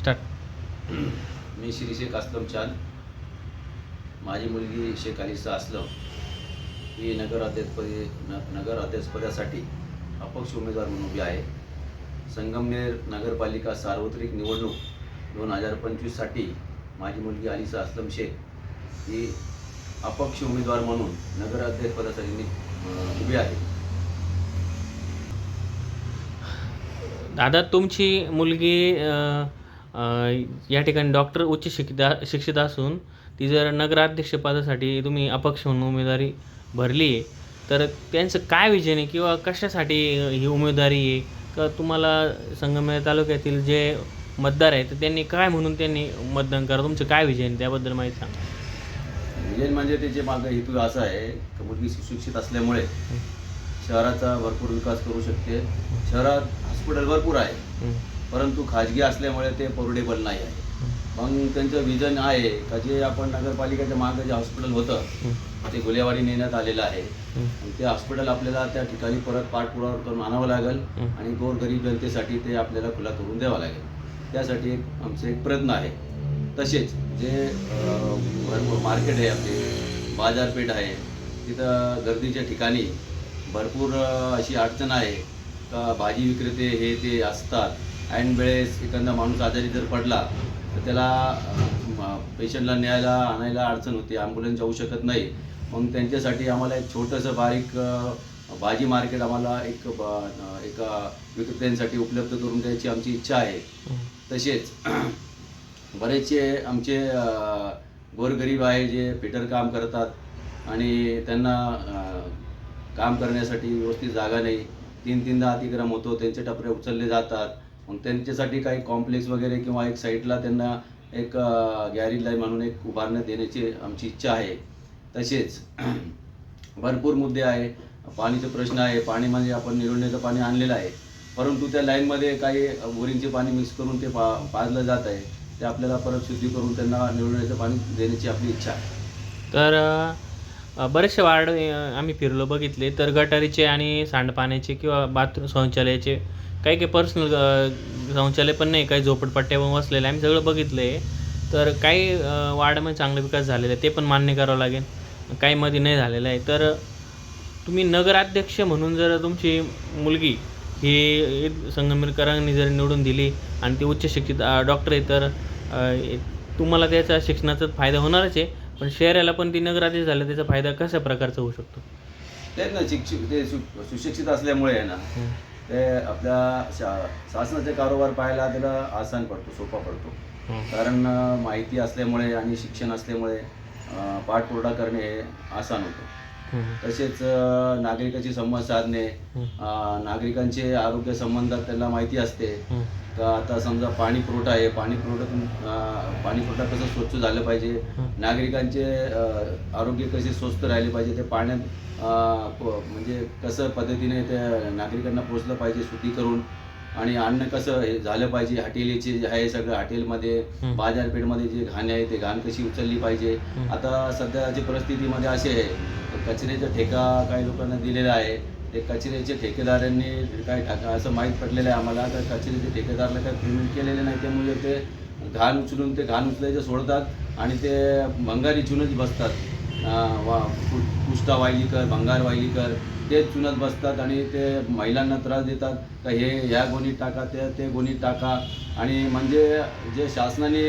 Start मी श्री शेख असलम चांद. माझी मुलगी शेख अलिसा असलम. ही नगर अध्यक्षपदी न नगर अध्यक्षपदासाठी अपक्ष उमेदवार म्हणून उभी आहे. संगमनेर नगरपालिका सार्वत्रिक निवडणूक दोन हजार पंचवीससाठी माझी मुलगी अलिसा असलम शेख ही अपक्ष उमेदवार म्हणून नगर अध्यक्षपदासाठी अं, उभी आहे. दादा तुमची मुलगी या ठिकाणी डॉक्टर उच्च शिक्षित शिक्षित असून ती जर नगराध्यक्षपदासाठी तुम्ही अपक्ष म्हणून उमेदवारी भरली आहे तर त्यांचं काय विजन आहे किंवा कशासाठी ही उमेदवारी आहे? का तुम्हाला संगमनेर तालुक्यातील जे मतदार आहेत तर त्यांनी काय म्हणून त्यांनी मतदान करा? तुमचं काय विजन आहे? त्याबद्दल माहिती सांगा. विजय म्हणजे त्याचे मागं हेतू असा आहे की मुलगी सुशिक्षित असल्यामुळे शहराचा भरपूर विकास करू शकते. शहरात हॉस्पिटल भरपूर आहे. परंतु खाजगी असल्यामुळे ते पोर्टेबल नाही आहे. मग त्यांचं विजन आहे का जे आपण नगरपालिकेच्या मागं जे हॉस्पिटल होतं ते गुलेवाडी नेण्यात आलेलं आहे. ते हॉस्पिटल आपल्याला त्या ठिकाणी परत पाठपुरावा करून आणावं लागेल आणि गोरगरीब जनतेसाठी ते आपल्याला खुला करून द्यावं लागेल. त्यासाठी एक आमचे एक प्रयत्न आहे. तसेच जे भरपूर मार्केट आहे आपले बाजारपेठ आहे तिथं गर्दीच्या ठिकाणी भरपूर अशी अडचण आहे का भाजी विक्रेते हे ते असतात. ऐन वेळेस एखादा माणूस आजारी जर पडला तर त्याला पेशंटला न्यायला आणायला अडचण होते ॲम्ब्युलन्स जाऊ शकत नाही. मग त्यांच्यासाठी आम्हाला एक छोटंसं बारीक भाजी मार्केट आम्हाला एक ब- एका विक्रेत्यांसाठी उपलब्ध करून द्यायची आमची इच्छा आहे. तसेच बरेचसे आमचे गोरगरीब आहे जे फिटर काम करतात आणि त्यांना काम करण्यासाठी व्यवस्थित जागा नाही. तीन तीनदा अतिक्रम होतो त्यांचे टपरे उचलले जातात. मग त्यांच्यासाठी काही कॉम्प्लेक्स वगैरे किंवा एक साईडला त्यांना एक गॅरेज लाईन म्हणून एक उभारण्यात देण्याची आमची इच्छा आहे. तसेच भरपूर मुद्दे आहे. पाणीचा प्रश्न आहे. पाणी म्हणजे आपण निवडण्याचं पाणी आणलेलं आहे. परंतु त्या लाईनमध्ये काही बोरिंगचे पाणी मिक्स करून ते पा पाजलं जात आहे. ते आपल्याला परत शुद्धी करून त्यांना निवडण्याचं पाणी देण्याची आपली इच्छा आहे. तर बरेचसे वार्ड आम्ही फिरलो बघितले. तर गटारीचे आणि सांडपाण्याचे किंवा बाथरूम शौचालयाचे काही काही पर्सनल शौचालय पण नाही काही झोपडपट्ट्या पण वसलेले. आम्ही सगळं बघितलं. आहे तर काही वार्डमध्ये वार्डामध्ये चांगला विकास झालेला आहे ते पण मान्य करावं लागेल. काही मध्ये नाही झालेलं आहे. तर तुम्ही नगराध्यक्ष म्हणून जर तुमची मुलगी ही संगमेरकरांनी जर निवडून दिली आणि ती उच्च शिक्षित डॉक्टर आहे तर तुम्हाला त्याचा शिक्षणाचा फायदा होणारच आहे. पण शहराला पण ती नगराध्यक्ष झालं त्याचा फायदा कशा प्रकारचा होऊ शकतो तेच ना शिक्षित ते सु सुशिक्षित असल्यामुळे आहे ना हं. ते आपल्या शा शासनाचे कारोबार पाहायला त्याला आसान पडतो सोपा पडतो हं. कारण अं, माहिती असल्यामुळे आणि शिक्षण असल्यामुळे अं, पाठपुरावा करणे हे आसान होतं हं. तसेच अं, नागरिकांशी संवाद साधणे हं. अं, नागरिकांचे आरोग्य संबंधात त्यांना माहिती असते हं. का आता समजा पाणी पुरवठा आहे पाणी पुरवठ्यातून अं, पाणी पुरवठा कसं स्वच्छ झालं पाहिजे. नागरिकांचे आरोग्य कसे स्वस्त राहिले पाहिजे ते पाण्यात म्हणजे कसं पद्धतीने ते नागरिकांना पोचलं पाहिजे शुद्धी करून आणि अन्न कसं हे झालं पाहिजे हॉटेलीचे जे आहे सगळं हॉटेलमध्ये. बाजारपेठमध्ये जे घाण आहे ते घाण कशी उचलली पाहिजे. आता सध्याची परिस्थितीमध्ये अशी आहे तर कचऱ्याचा ठेका काही लोकांना दिलेला आहे ते कचऱ्याचे ठेकेदारांनी काय टाका असं माहीत पडलेलं आहे आम्हाला. तर कचऱ्याचे ठेकेदारला काय पेमेंट केलेले नाही त्यामुळे ते घाण उचलून ते घाण उचलायचं सोडतात आणि ते भंगारी चुनच बसतात. वा पुष्टा कुष्टा वायलीकर भंगार वायलीकर ते चुनत बसतात आणि ते महिलांना त्रास देतात. का हे ह्या गोणीत टाका ते ते गोणीत टाका. आणि म्हणजे जे शासनाने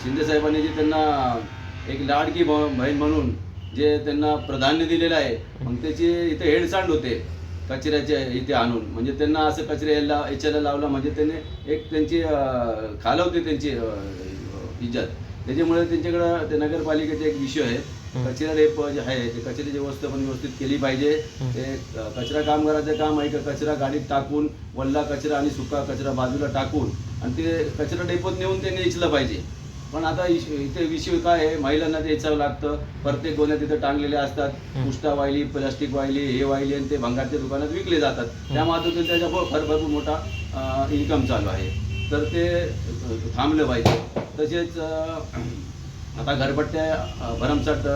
शिंदेसाहेबांनी जे त्यांना एक लाडकी ब- बहीण म्हणून जे त्यांना प्राधान्य दिलेलं आहे मग त्याची इथे हेडसांड होते कचऱ्याचे इथे आणून. म्हणजे त्यांना असं यायला याच्याला लावला म्हणजे त्याने एक त्यांची खालवते त्यांची इज्जत. त्याच्यामुळे त्यांच्याकडं ते नगरपालिकेचा एक विषय आहे. कचरा रेप जे आहे ते कचऱ्याची व्यवस्था पण व्यवस्थित केली पाहिजे. ते कचरा कामगाराचं काम आहे का कचरा गाडीत टाकून वल्ला कचरा आणि सुका कचरा बाजूला टाकून आणि ते कचरा डेपोत नेऊन ते नेचलं पाहिजे. पण आता इथे विषय काय आहे? महिलांना ते यायचं लागतं. प्रत्येक गोण्या तिथे टांगलेले असतात. पुष्टा वाहिली प्लास्टिक वाहिली हे वाहिली आणि ते भंगारच्या दुकानात विकले जातात. त्या माध्यमातून त्याचा भर भर- भरपूर मोठा इन्कम चालू आहे. तर ते थांबलं पाहिजे. तसेच आता घरपट्ट्या भरमसाठ अ,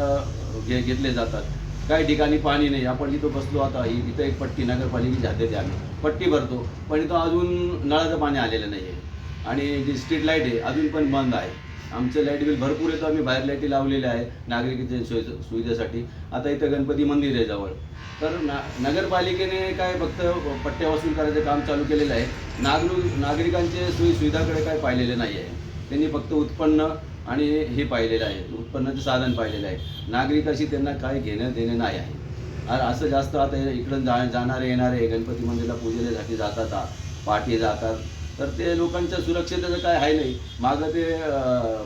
घे घेतले जातात. काही ठिकाणी पाणी नाही. आपण जिथं बसलो आता. इथं एक पट्टी नगरपालिकेची हद्दीत आहे आम्ही. पट्टी भरतो. पण इथं अजून नळाचं पाणी आलेलं नाही आहे आणि जी स्ट्रीट लाइट आहे अजून पण बंद आहे. आमचं लाइट बिल भरपूर येतं आम्ही बाहेर लाईटी लावलेल्या आहे नागरिकांच्या सोय सुविधेसाठी. आता इथं गणपती मंदिर आहे जवळ. तर ना नगरपालिकेने काय फक्त पट्ट्या वसूल करायचं काम चालू केलेलं आहे. नागरिक नागरिकांचे सोयी सुविधाकडे काय पाहिलेले नाही आहे. त्यांनी फक्त उत्पन्न आणि हे पाहिलेलं आहे. उत्पन्नाचं साधन पाहिलेलं आहे. नागरिकाशी त्यांना काय घेणं देणं नाही आहे. असं जास्त आता इकडं जा जाणारे येणारे गणपती मंदिरला पूजेसाठी जातात पाठी जातात. तर ते लोकांच्या सुरक्षिततेचं काय आहे नाही. मागं ते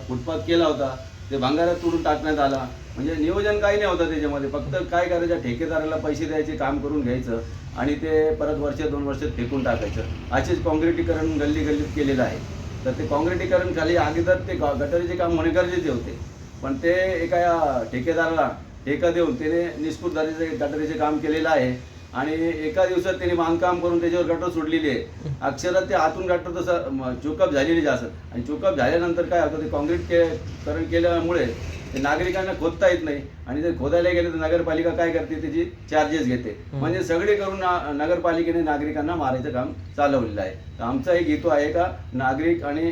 फुटपाथ केला होता. ते भांगारात तोडून टाकण्यात आला. म्हणजे नियोजन काही नाही होतं त्याच्यामध्ये. फक्त काय करायचं ठेकेदाराला पैसे द्यायचे काम करून घ्यायचं आणि ते परत वर्ष दोन वर्ष फेकून टाकायचं. असेच काँक्रिटीकरण गल्ली गल्लीत केलेलं आहे. तर ते काँक्रिटीकरण खाली अगोदर ते ग- गटारीचे काम होणे गरजेचे होते. पण ते एका या ठेकेदाराला ठेका देऊन त्याने निष्पूर दर्जाचे गटारीचे काम केलेलं आहे. आणि एका दिवसात त्यांनी बांधकाम करून त्याच्यावर गटर सोडलेली आहे. अक्षरात ते आतून गटर तसं चोकअप झालेली जास्त आणि चोकअप झाल्यानंतर काय होतं ते कॉन्क्रीट के करण केल्यामुळे ते नागरिकांना खोदता येत नाही. आणि जर खोदायला गेले तर नगरपालिका काय करते त्याची चार्जेस घेते. म्हणजे सगळे करून नगरपालिकेने नागरिकांना मारायचं काम चालवलेलं आहे. तर आमचा एक हेतू आहे का नागरिक आणि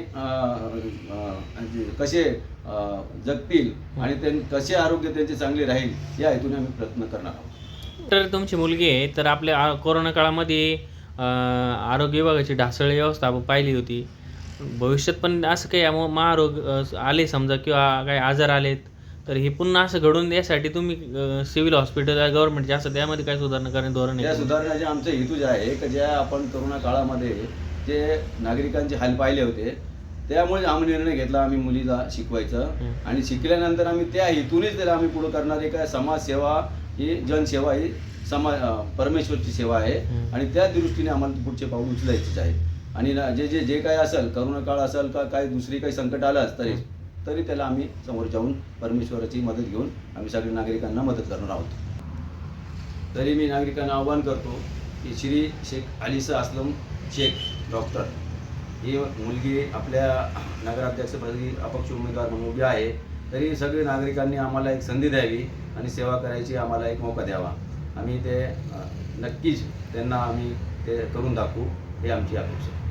कसे जगतील आणि कसे आरोग्य त्यांचे चांगले राहील या हेतूने आम्ही प्रयत्न करणार आहोत. तर तुमची मुलगी आहे तर आपल्या आ- कोरोना काळामध्ये आरोग्य विभागाची ढासळी व्यवस्था आपण पाहिली होती. भविष्यात पण असं काही मग महारोग आले समजा किंवा काही आजार आलेत तर हे पुन्हा असं घडून द्यासाठी तुम्ही सिव्हिल हॉस्पिटल गव्हर्नमेंट जे असं त्यामध्ये काय सुधारणा करणे धोरण त्या आहे सुधारणाचे आमचे हेतू जे आहे की ज्या आपण करोना काळामध्ये जे नागरिकांचे हाल पाहिले होते त्यामुळे आम्ही निर्णय घेतला आम्ही मुलीला शिकवायचं. आणि शिकल्यानंतर आम्ही त्या हेतूनेच त्याला आम्ही पुढे करणारे काय समाजसेवा ही जनसेवा ही समा परमेश्वरची सेवा आहे. आणि त्या दृष्टीने आम्हाला पुढचे पाऊल उचलायचेच आहे आणि ना- जे जे जे काय असेल करोना काळ असेल का काय दुसरी काही संकट आलं तरी. तरी त्याला आम्ही समोर जाऊन परमेश्वराची मदत घेऊन आम्ही सगळ्या नागरिकांना मदत करणार आहोत तरी मी नागरिकांना आवाहन करतो की श्री शेख अलिसा असलम शेख डॉक्टर ही मुलगी आपल्या नगराध्यक्षपदी अपक्ष उमेदवार म्हणून उभी आहे तरी सगळे नागरिकांनी आम्हाला एक संधी द्यावी आणि सेवा करायची आम्हाला एक मौका द्यावा आम्ही ते नक्कीच त्यांना आम्ही ते करून दाखवू हे आमची अपेक्षा आहे.